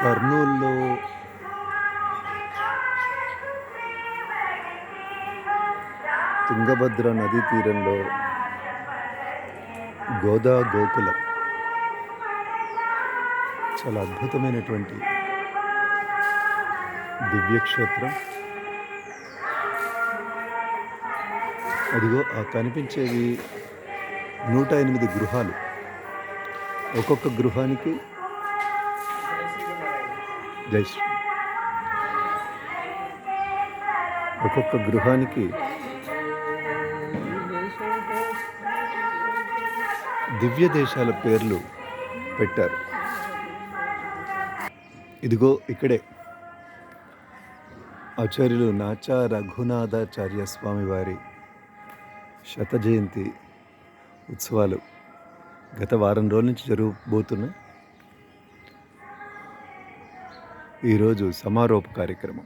కర్నూలులో. తుంగభద్ర నదీ తీరంలో గోదా గోకులం. చాలా అద్భుతమైనటువంటి దివ్యక్షేత్రం. అదిగో ఆ కనిపించేవి నూట ఎనిమిది గృహాలు. ఒక్కొక్క గృహానికి జై శ్రీ ఒక్కొక్క గృహానికి దివ్య దేశాల పేర్లు పెట్టారు. ఇదిగో ఇక్కడే. ఆచార్యులు నాచా రఘునాథాచార్య స్వామి వారి శత జయంతి ఉత్సవాలు గత వారం రోజుల నుంచి జరగబోతున్నాయి. ఈరోజు సమారోప కార్యక్రమం